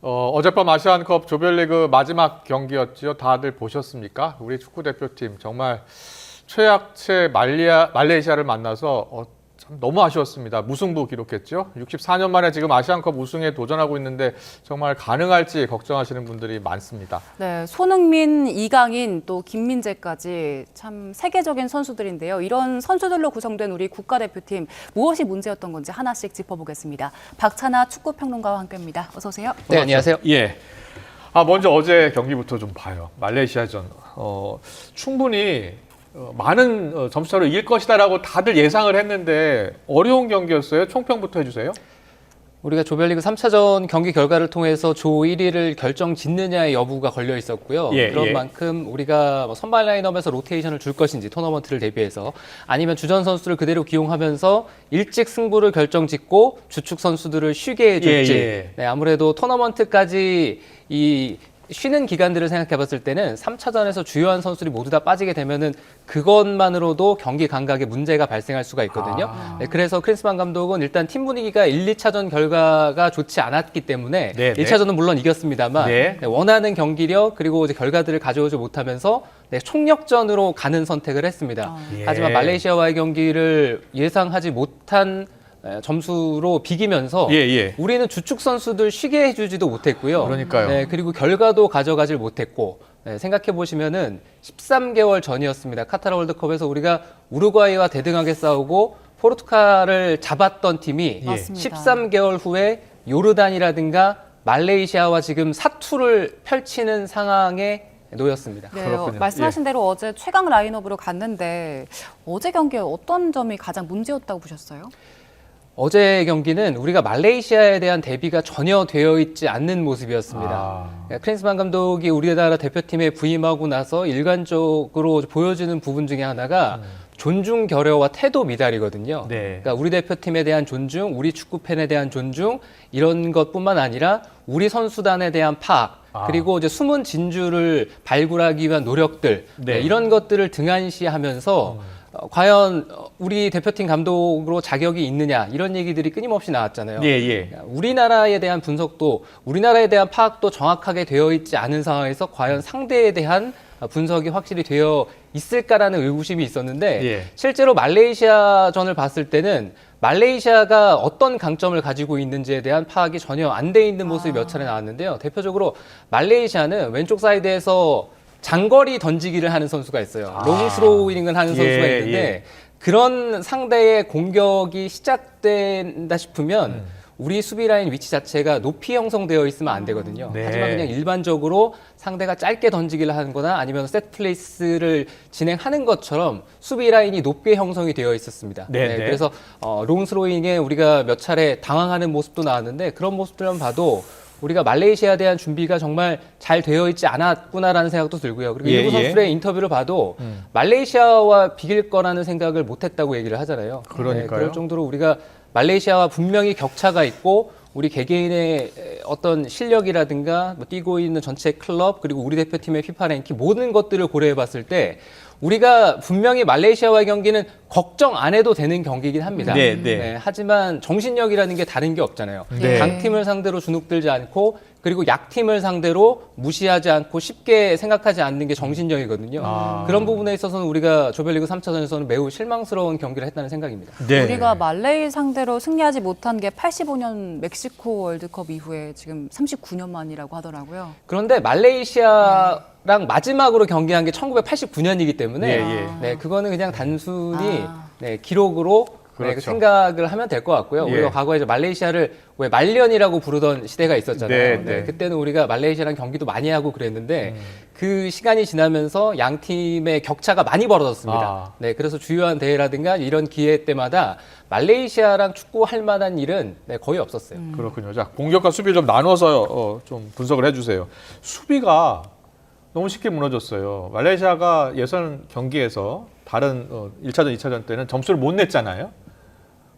어, 어젯밤 아시안컵 조별리그 마지막 경기였죠. 다들 보셨습니까? 우리 축구 대표팀 정말 최약체 말리아, 말레이시아를 만나서 어, 참 너무 아쉬웠습니다. 무승부 기록했죠. 64년 만에 지금 아시안컵 우승에 도전하고 있는데 정말 가능할지 걱정하시는 분들이 많습니다. 네, 손흥민, 이강인 또 김민재까지 참 세계적인 선수들인데요. 이런 선수들로 구성된 우리 국가대표팀 무엇이 문제였던 건지 하나씩 짚어보겠습니다. 박찬아 축구평론가와 함께합니다. 어서 오세요. 네, 안녕하세요. 예. 아 먼저 어제 경기부터 좀 봐요. 말레이시아전. 어, 충분히 어, 많은 어, 점수차로 이길 것이다라고 다들 예상을 했는데 어려운 경기였어요. 총평부터 해주세요. 우리가 조별리그 3차전 경기 결과를 통해서 조 1위를 결정 짓느냐의 여부가 걸려 있었고요. 예, 그런 예. 만큼 우리가 뭐 선발 라인업에서 로테이션을 줄 것인지 토너먼트를 대비해서 아니면 주전 선수를 그대로 기용하면서 일찍 승부를 결정 짓고 주축 선수들을 쉬게 해줄지. 예, 예. 네, 아무래도 토너먼트까지 이 쉬는 기간들을 생각해 봤을 때는 3차전에서 주요한 선수들이 모두 다 빠지게 되면은 그것만으로도 경기 감각에 문제가 발생할 수가 있거든요. 아. 네, 그래서 크리스만 감독은 일단 팀 분위기가 1, 2차전 결과가 좋지 않았기 때문에 네, 네. 1차전은 물론 이겼습니다만 네. 네, 원하는 경기력 그리고 이제 결과들을 가져오지 못하면서 네, 총력전으로 가는 선택을 했습니다. 예. 하지만 말레이시아와의 경기를 예상하지 못한 에, 점수로 비기면서 예, 예. 우리는 주축 선수들 쉬게 해주지도 못했고요. 그러니까요. 네, 그리고 결과도 가져가질 못했고 네, 생각해 보시면은 13개월 전이었습니다. 카타르 월드컵에서 우리가 우루과이와 대등하게 싸우고 포르투갈을 잡았던 팀이 예. 맞습니다. 13개월 후에 요르단이라든가 말레이시아와 지금 사투를 펼치는 상황에 놓였습니다. 네, 그렇군요. 어, 말씀하신 대로 어제 최강 라인업으로 갔는데 어제 경기에 어떤 점이 가장 문제였다고 보셨어요? 어제 경기는 우리가 말레이시아에 대한 대비가 전혀 되어 있지 않는 모습이었습니다. 아. 네, 크린스만 감독이 우리나라 대표팀에 부임하고 나서 일관적으로 보여주는 부분 중에 하나가 존중 결여와 태도 미달이거든요. 네. 그러니까 우리 대표팀에 대한 존중, 우리 축구 팬에 대한 존중 이런 것뿐만 아니라 우리 선수단에 대한 파악 아. 그리고 이제 숨은 진주를 발굴하기 위한 노력들 네. 네, 이런 것들을 등한시하면서 어, 과연 어, 우리 대표팀 감독으로 자격이 있느냐 이런 얘기들이 끊임없이 나왔잖아요. 예, 예. 우리나라에 대한 분석도 우리나라에 대한 파악도 정확하게 되어 있지 않은 상황에서 과연 상대에 대한 분석이 확실히 되어 있을까라는 의구심이 있었는데 예. 실제로 말레이시아전을 봤을 때는 말레이시아가 어떤 강점을 가지고 있는지에 대한 파악이 전혀 안 돼 있는 모습이 몇 차례 나왔는데요. 대표적으로 말레이시아는 왼쪽 사이드에서 장거리 던지기를 하는 선수가 있어요. 아. 롱스로우잉을 하는 예, 선수가 있는데 예. 그런 상대의 공격이 시작된다 싶으면 음. 우리 수비 라인 위치 자체가 높이 형성되어 있으면 안 되거든요. 네. 하지만 그냥 일반적으로 상대가 짧게 던지기를 하는 거나 아니면 세트 플레이스를 진행하는 것처럼 수비 라인이 높게 형성이 되어 있었습니다. 네, 네. 그래서 어, 롱스로잉에 우리가 몇 차례 당황하는 모습도 나왔는데 그런 모습들만 봐도 우리가 말레이시아에 대한 준비가 정말 잘 되어 있지 않았구나라는 생각도 들고요. 그리고 예, 일부 예. 선수들의 인터뷰를 봐도 음. 말레이시아와 비길 거라는 생각을 못했다고 얘기를 하잖아요. 네, 그러니까요. 그럴 정도로 우리가 말레이시아와 분명히 격차가 있고 우리 개개인의 어떤 실력이라든가 뭐 뛰고 있는 전체 클럽 그리고 우리 대표팀의 피파 랭킹 모든 것들을 고려해 봤을 때 우리가 분명히 말레이시아와의 경기는 걱정 안 해도 되는 경기이긴 합니다. 네, 네. 하지만 정신력이라는 게 다른 게 없잖아요. 네. 강팀을 상대로 주눅들지 않고 그리고 약팀을 상대로 무시하지 않고 쉽게 생각하지 않는 게 정신력이거든요. 아. 그런 부분에 있어서는 우리가 조별리그 3차전에서는 매우 실망스러운 경기를 했다는 생각입니다. 네. 우리가 말레이 상대로 승리하지 못한 게 85년 멕시코 월드컵 이후에 지금 39년 만이라고 하더라고요. 그런데 말레이시아랑 마지막으로 경기한 게 1989년이기 때문에 예, 예. 네, 그거는 그냥 단순히 아. 네, 기록으로 네, 그렇죠. 생각을 하면 될 것 같고요. 예. 우리가 과거에 말레이시아를 왜 말년이라고 부르던 시대가 있었잖아요. 네, 네, 네. 그때는 우리가 말레이시아랑 경기도 많이 하고 그랬는데 음. 그 시간이 지나면서 양 팀의 격차가 많이 벌어졌습니다. 아. 네, 그래서 주요한 대회라든가 이런 기회 때마다 말레이시아랑 축구할 만한 일은 네, 거의 없었어요. 그렇군요. 자, 공격과 수비를 좀 나눠서 어, 좀 분석을 해주세요. 수비가 너무 쉽게 무너졌어요. 말레이시아가 예선 경기에서 다른 어, 1차전, 2차전 때는 점수를 못 냈잖아요.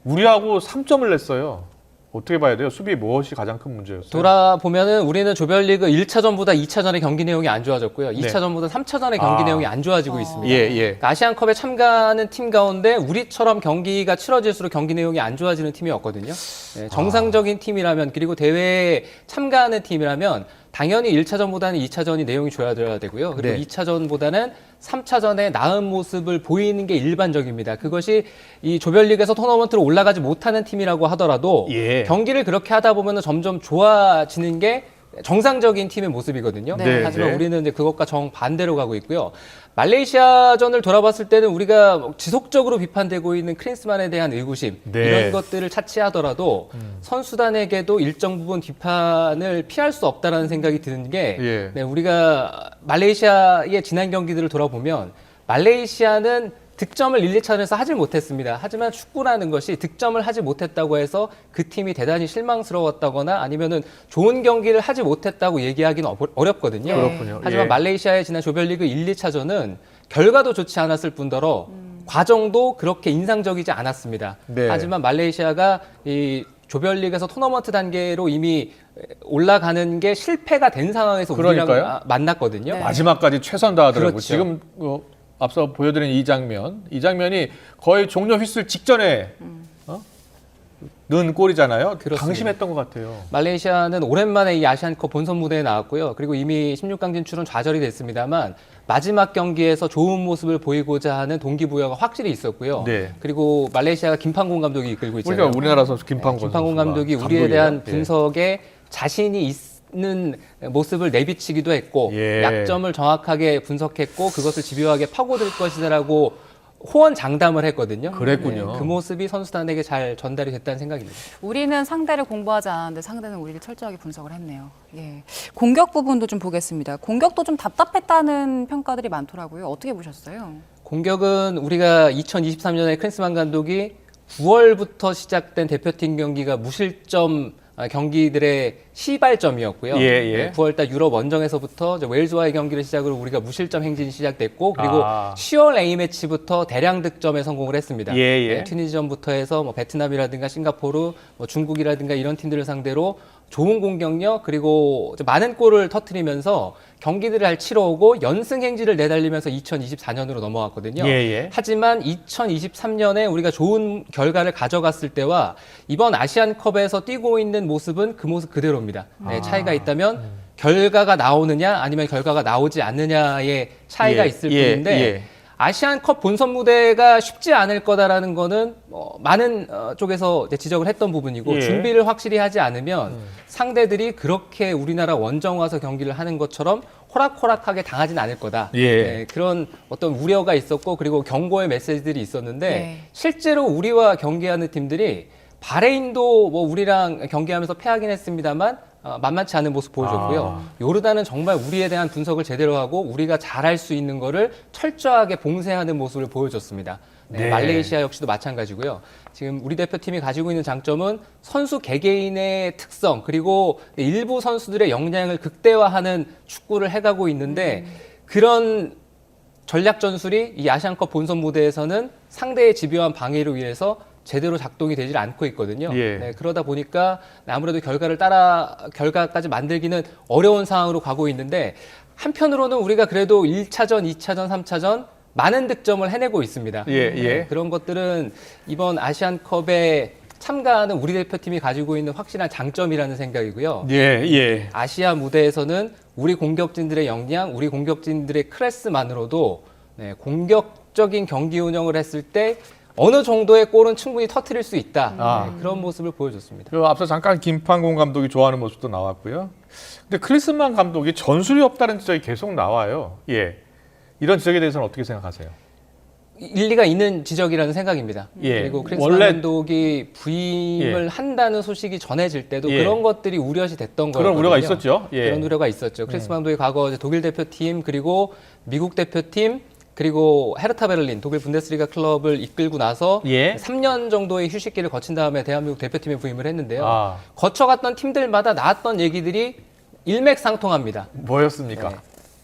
우리하고 3점을 냈어요. 어떻게 봐야 돼요? 수비 무엇이 가장 큰 문제였어요? 돌아보면은 우리는 조별리그 1차전보다 2차전의 경기 내용이 안 좋아졌고요. 네. 2차전보다 3차전의 경기 아. 내용이 안 좋아지고 어. 있습니다. 예, 예. 그러니까 아시안컵에 참가하는 팀 가운데 우리처럼 경기가 치러질수록 경기 내용이 안 좋아지는 팀이 없거든요. 네, 정상적인 팀이라면 그리고 대회에 참가하는 팀이라면 당연히 1차전보다는 2차전이 내용이 좋아져야 되고요. 그리고 네. 2차전보다는 3차전에 나은 모습을 보이는 게 일반적입니다. 그것이 이 조별리그에서 토너먼트로 올라가지 못하는 팀이라고 하더라도 예. 경기를 그렇게 하다 보면 점점 좋아지는 게 정상적인 팀의 모습이거든요. 네. 하지만 네. 우리는 이제 그것과 정 반대로 가고 있고요. 말레이시아전을 돌아봤을 때는 우리가 지속적으로 비판되고 있는 크린스만에 대한 의구심 네. 음. 이런 것들을 차치하더라도 선수단에게도 일정 부분 비판을 피할 수 없다라는 생각이 드는 게 예. 네, 우리가 말레이시아의 지난 경기들을 돌아보면 말레이시아는 득점을 1, 2차전에서 하질 못했습니다. 하지만 축구라는 것이 득점을 하지 못했다고 해서 그 팀이 대단히 실망스러웠다거나 아니면은 좋은 경기를 하지 못했다고 얘기하기는 어- 어렵거든요. 그렇군요. 하지만 예. 말레이시아의 지난 조별리그 1, 2차전은 결과도 좋지 않았을 뿐더러 과정도 그렇게 인상적이지 않았습니다. 네. 하지만 말레이시아가 이 조별리그에서 토너먼트 단계로 이미 올라가는 게 실패가 된 상황에서 그러니까요. 아- 만났거든요. 네. 마지막까지 최선 다하더라고요. 그렇죠. 지금 어, 앞서 보여드린 이 장면, 이 장면이 거의 종료 휘슬 직전에 어? 넣은 골이잖아요. 그렇습니다. 방심했던 것 같아요. 말레이시아는 오랜만에 이 아시안컵 본선 무대에 나왔고요. 그리고 이미 16강 진출은 좌절이 됐습니다만 마지막 경기에서 좋은 모습을 보이고자 하는 동기부여가 확실히 있었고요. 네. 그리고 말레이시아가 김판공 감독이 이끌고 있잖아요. 우리가 우리나라 선수 김판곤 네, 선수가 감독이 우리에. 대한 예. 분석에 자신이 있 는 모습을 내비치기도 했고 예. 약점을 정확하게 분석했고 그것을 집요하게 파고들 것이다라고 호언 장담을 했거든요. 그랬군요. 그 모습이 선수단에게 잘 전달이 됐다는 생각입니다. 우리는 상대를 공부하지 않았는데 상대는 우리를 철저하게 분석을 했네요. 예. 공격 부분도 좀 보겠습니다. 공격도 좀 답답했다는 평가들이 많더라고요. 어떻게 보셨어요? 공격은 우리가 2023년에 크린스만 감독이 9월부터 시작된 대표팀 경기가 무실점 아, 경기들의 시발점이었고요. 예, 예. 9월달 유럽 원정에서부터 웨일즈와의 경기를 시작으로 우리가 무실점 행진이 시작됐고 그리고 아. 10월 A 매치부터 대량 득점에 성공을 했습니다. 예, 예. 네, 튀니지전부터 해서 뭐 베트남이라든가 싱가포르, 뭐 중국이라든가 이런 팀들을 상대로 좋은 공격력 그리고 많은 골을 터트리면서 경기들을 잘 치러오고 연승 행진을 내달리면서 2024년으로 넘어갔거든요. 예, 예. 하지만 2023년에 우리가 좋은 결과를 가져갔을 때와 이번 아시안컵에서 뛰고 있는 모습은 그 모습 그대로입니다. 네, 아. 차이가 있다면 결과가 나오느냐 아니면 결과가 나오지 않느냐의 차이가 예, 있을 예, 뿐인데 예. 아시안컵 본선 무대가 쉽지 않을 거다라는 거는 어, 많은 어, 쪽에서 이제 지적을 했던 부분이고 예. 준비를 확실히 하지 않으면 상대들이 그렇게 우리나라 원정 와서 경기를 하는 것처럼 호락호락하게 당하진 않을 거다. 예. 네, 그런 어떤 우려가 있었고 그리고 경고의 메시지들이 있었는데 네. 실제로 우리와 경기하는 팀들이 바레인도 뭐 우리랑 경기하면서 패하긴 했습니다만 어, 만만치 않은 모습 보여줬고요. 아. 요르단은 정말 우리에 대한 분석을 제대로 하고 우리가 잘할 수 있는 거를 철저하게 봉쇄하는 모습을 보여줬습니다. 네, 네. 말레이시아 역시도 마찬가지고요. 지금 우리 대표팀이 가지고 있는 장점은 선수 개개인의 특성 그리고 일부 선수들의 역량을 극대화하는 축구를 해가고 있는데 그런 전략 전술이 이 아시안컵 본선 무대에서는 상대의 집요한 방해로 인해서 제대로 작동이 되질 않고 있거든요. 예. 네, 그러다 보니까 아무래도 결과를 따라 결과까지 만들기는 어려운 상황으로 가고 있는데 한편으로는 우리가 그래도 1차전, 2차전, 3차전 많은 득점을 해내고 있습니다. 예, 예. 네, 그런 것들은 이번 아시안컵에 참가하는 우리 대표팀이 가지고 있는 확실한 장점이라는 생각이고요. 예, 예. 아시아 무대에서는 우리 공격진들의 역량, 우리 공격진들의 클래스만으로도 네, 공격적인 경기 운영을 했을 때 어느 정도의 골은 충분히 터트릴 수 있다. 아. 네, 그런 모습을 보여줬습니다. 그 앞서 잠깐 김판공 감독이 좋아하는 모습도 나왔고요. 근데 크리스만 감독이 전술이 없다는 지적이 계속 나와요. 예. 이런 지적에 대해서는 어떻게 생각하세요? 일리가 있는 지적이라는 생각입니다. 예. 그리고 크리스만 원래- 감독이 부임을 한다는 소식이 전해질 때도 예. 그런 것들이 우려시 됐던 거예요. 그런 우려가 있었죠. 예. 그런 우려가 있었죠. 크리스만 감독이 과거 이제 독일 대표팀 그리고 미국 대표팀 그리고 헤르타 베를린 독일 분데스리가 클럽을 이끌고 나서 예. 3년 정도의 휴식기를 거친 다음에 대한민국 대표팀에 부임을 했는데요. 아, 거쳐갔던 팀들마다 나왔던 얘기들이 일맥상통합니다. 뭐였습니까? 네.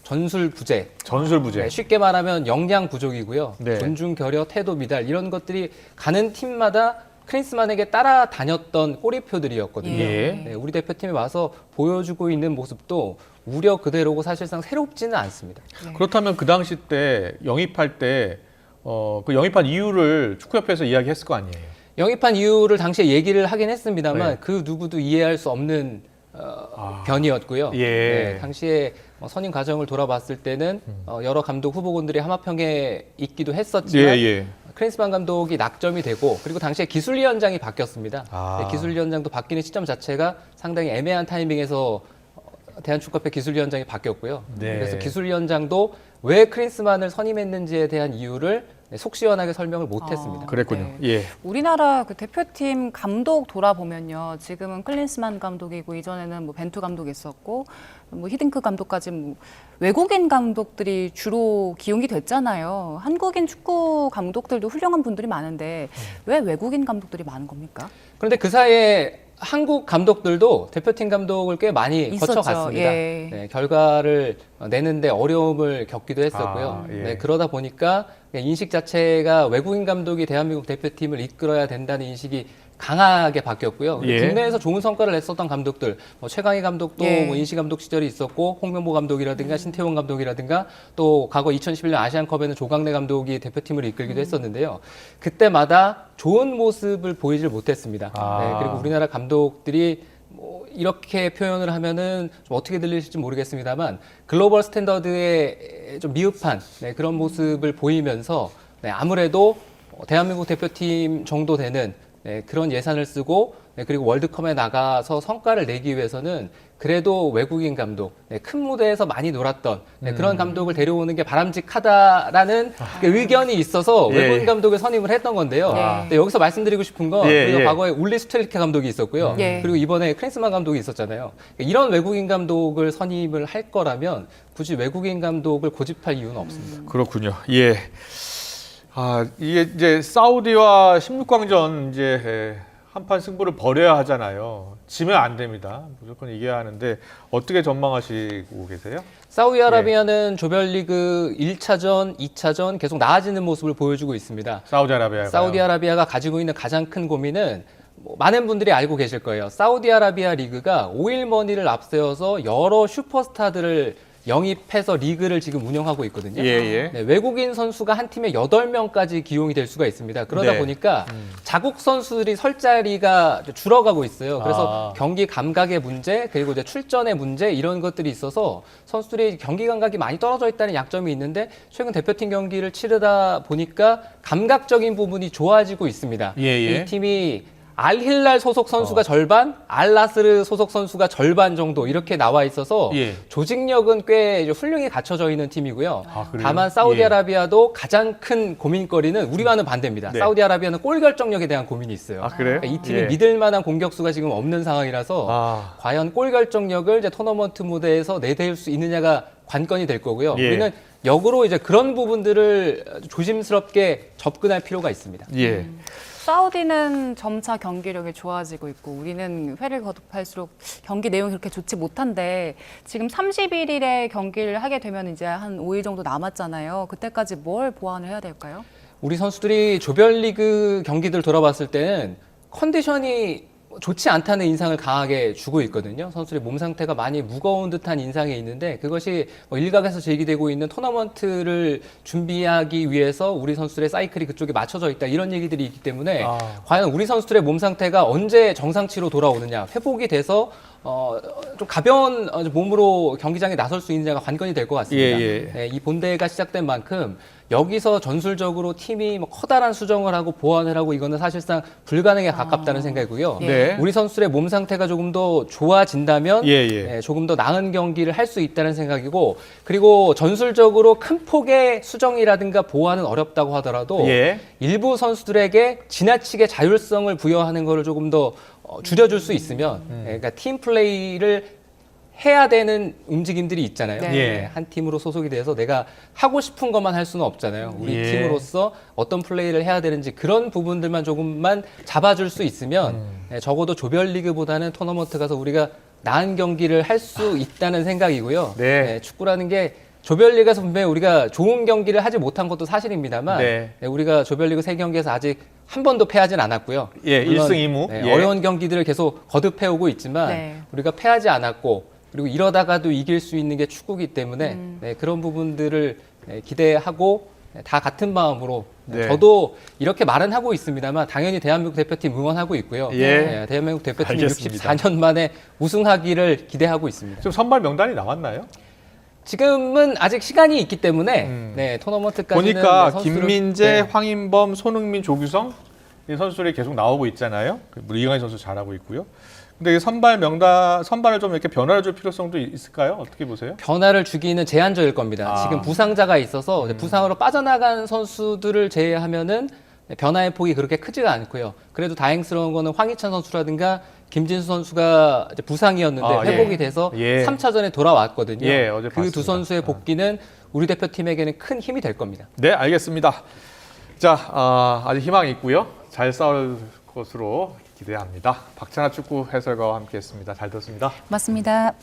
전술 부재, 전술 부재. 네, 쉽게 말하면 역량 부족이고요. 네. 존중, 결여, 태도, 미달 이런 것들이 가는 팀마다 크린스만에게 따라다녔던 꼬리표들이었거든요. 예. 네, 우리 대표팀에 와서 보여주고 있는 모습도 우려 그대로고 사실상 새롭지는 않습니다. 네. 그렇다면 그 당시 때 영입할 때 어, 그 영입한 이유를 축구협회에서 이야기했을 거 아니에요. 영입한 이유를 당시에 얘기를 하긴 했습니다만 네. 그 누구도 이해할 수 없는 어, 아. 변이었고요. 예. 네, 당시에 어, 선임 과정을 돌아봤을 때는 음. 어, 여러 감독 후보군들이 함합형에 있기도 했었지만 예. 크린스만 감독이 낙점이 되고 그리고 당시에 기술위원장이 바뀌었습니다. 아. 네, 기술위원장도 바뀌는 시점 자체가 상당히 애매한 타이밍에서 어, 대한축구협회 기술위원장이 바뀌었고요. 네. 그래서 기술위원장도 왜 크린스만을 선임했는지에 대한 이유를 네, 속 시원하게 설명을 못했습니다. 아. 그랬군요. 네. 예. 우리나라 그 대표팀 감독 돌아보면요. 지금은 클린스만 감독이고 이전에는 뭐 벤투 감독이 있었고 뭐 히딩크 감독까지 뭐 외국인 감독들이 주로 기용이 됐잖아요. 한국인 축구 감독들도 훌륭한 분들이 많은데 왜 외국인 감독들이 많은 겁니까? 그런데 그 사이에 한국 감독들도 대표팀 감독을 꽤 많이 있었죠. 거쳐갔습니다. 예. 네, 결과를 내는데 어려움을 겪기도 했었고요. 아, 예. 네, 그러다 보니까 인식 자체가 외국인 감독이 대한민국 대표팀을 이끌어야 된다는 인식이 강하게 바뀌었고요. 예. 국내에서 좋은 성과를 냈었던 감독들, 뭐 최강희 감독도 예. 뭐 인시 감독 시절이 있었고 홍명보 감독이라든가 신태용 감독이라든가 또 과거 2011년 아시안컵에는 조강래 감독이 대표팀을 이끌기도 했었는데요. 그때마다 좋은 모습을 보이질 못했습니다. 아. 네, 그리고 우리나라 감독들이 뭐 이렇게 표현을 하면은 좀 어떻게 들리실지 모르겠습니다만 글로벌 스탠더드에 좀 미흡한 네, 그런 모습을 보이면서 네, 아무래도 대한민국 대표팀 정도 되는 네, 그런 예산을 쓰고 네, 그리고 월드컵에 나가서 성과를 내기 위해서는 그래도 외국인 감독, 네, 큰 무대에서 많이 놀았던 네, 그런 음. 감독을 데려오는 게 바람직하다라는 그 의견이 있어서 아. 예, 외국인 예. 감독을 선임을 했던 건데요. 네. 근데 여기서 말씀드리고 싶은 건 예, 우리가 예. 과거에 울리 스트레리케 감독이 있었고요. 예. 그리고 이번에 크린스만 감독이 있었잖아요. 이런 외국인 감독을 선임을 할 거라면 굳이 외국인 감독을 고집할 이유는 없습니다. 그렇군요. 예. 아, 이게 이제 사우디와 16강전 이제 예, 한판 승부를 벌여야 하잖아요. 지면 안 됩니다. 무조건 이겨야 하는데 어떻게 전망하시고 계세요? 사우디아라비아는 조별리그 1차전, 2차전 계속 나아지는 모습을 보여주고 있습니다. 사우디아라비아가 사우디아라비아가 가지고 있는 가장 큰 고민은 뭐 많은 분들이 알고 계실 거예요. 사우디아라비아 리그가 오일머니를 앞세워서 여러 슈퍼스타들을 영입해서 리그를 지금 운영하고 있거든요. 예, 예. 네, 외국인 선수가 한 팀에 8명까지 기용이 될 수가 있습니다. 그러다 네. 보니까 자국 선수들이 설 자리가 줄어가고 있어요. 그래서 아. 경기 감각의 문제, 그리고 이제 출전의 문제 이런 것들이 있어서 선수들이 경기 감각이 많이 떨어져 있다는 약점이 있는데 최근 대표팀 경기를 치르다 보니까 감각적인 부분이 좋아지고 있습니다. 예, 예. 이 팀이 알힐랄 소속 선수가 절반, 알라스르 소속 선수가 절반 정도 이렇게 나와 있어서 예. 조직력은 꽤 훌륭히 갖춰져 있는 팀이고요. 아? 다만 사우디아라비아도 가장 큰 고민거리는 우리와는 반대입니다. 네. 사우디아라비아는 골 결정력에 대한 고민이 있어요. 아, 그래요? 그러니까 이 팀이 예. 믿을 만한 공격수가 지금 없는 상황이라서 아. 과연 골 결정력을 이제 토너먼트 무대에서 내세울 수 있느냐가 관건이 될 거고요. 예. 우리는 역으로 이제 그런 부분들을 조심스럽게 접근할 필요가 있습니다. 예. 사우디는 점차 경기력이 좋아지고 있고 우리는 회를 거듭할수록 경기 내용이 그렇게 좋지 못한데 지금 31일에 경기를 하게 되면 이제 한 5일 정도 남았잖아요. 그때까지 뭘 보완을 해야 될까요? 우리 선수들이 조별리그 경기들 돌아봤을 때는 컨디션이 좋지 않다는 인상을 강하게 주고 있거든요. 선수들의 몸 상태가 많이 무거운 듯한 인상이 있는데 그것이 뭐 일각에서 제기되고 있는 토너먼트를 준비하기 위해서 우리 선수들의 사이클이 그쪽에 맞춰져 있다 이런 얘기들이 있기 때문에 아. 과연 우리 선수들의 몸 상태가 언제 정상치로 돌아오느냐 회복이 돼서 어, 좀 가벼운 어, 몸으로 경기장에 나설 수 있느냐가 관건이 될 것 같습니다. 예, 예. 네, 이 본대회가 시작된 만큼 여기서 전술적으로 팀이 뭐 커다란 수정을 하고 보완을 하고 이거는 사실상 불가능에 가깝다는 생각이고요. 예. 네. 우리 선수들의 몸 상태가 조금 더 좋아진다면 예, 예. 네, 조금 더 나은 경기를 할 수 있다는 생각이고 그리고 전술적으로 큰 폭의 수정이라든가 보완은 어렵다고 하더라도 예. 일부 선수들에게 지나치게 자율성을 부여하는 것을 조금 더 어, 줄여줄 수 있으면 음. 예, 그러니까 팀 플레이를 해야 되는 움직임들이 있잖아요. 네. 예, 한 팀으로 소속이 돼서 내가 하고 싶은 것만 할 수는 없잖아요. 우리 예. 팀으로서 어떤 플레이를 해야 되는지 그런 부분들만 조금만 잡아줄 수 있으면 음. 예, 적어도 조별리그보다는 토너먼트 가서 우리가 나은 경기를 할 수 있다는 생각이고요. 네. 예, 축구라는 게 조별리그에서 분명히 우리가 좋은 경기를 하지 못한 것도 사실입니다만 네. 네, 우리가 조별리그 세 경기에서 아직 한 번도 패하진 않았고요. 예, 물론, 1승 2무. 네, 예. 어려운 경기들을 계속 거듭해오고 있지만 네. 우리가 패하지 않았고 그리고 이러다가도 이길 수 있는 게 축구기 때문에 음. 네, 그런 부분들을 네, 기대하고 네, 다 같은 마음으로 네, 네. 저도 이렇게 말은 하고 있습니다만 당연히 대한민국 대표팀 응원하고 있고요. 예. 네, 대한민국 대표팀 알겠습니다. 64년 만에 우승하기를 기대하고 있습니다. 지금 선발 명단이 나왔나요? 지금은 아직 시간이 있기 때문에 음. 네, 토너먼트까지는 보니까 네, 선수를- 김민재, 네. 황인범, 손흥민, 조규성 이 선수들이 계속 나오고 있잖아요. 그 이강인 선수 잘하고 있고요. 근데 이 선발 명단 선발을 좀 이렇게 변화를 줄 필요성도 있을까요? 어떻게 보세요? 변화를 주기는 제한적일 겁니다. 아. 지금 부상자가 있어서 이제 부상으로 빠져나간 선수들을 제외하면은 변화의 폭이 그렇게 크지가 않고요. 그래도 다행스러운 거는 황희찬 선수라든가 김진수 선수가 부상이었는데 아, 예. 회복이 돼서 예. 3차전에 돌아왔거든요. 예, 그. 두 선수의 복귀는 우리 대표팀에게는 큰 힘이 될 겁니다. 네, 알겠습니다. 자, 아, 아직 희망이 있고요. 잘 싸울 것으로 기대합니다. 박찬아 축구 해설가와 함께했습니다. 잘 들었습니다. 맞습니다.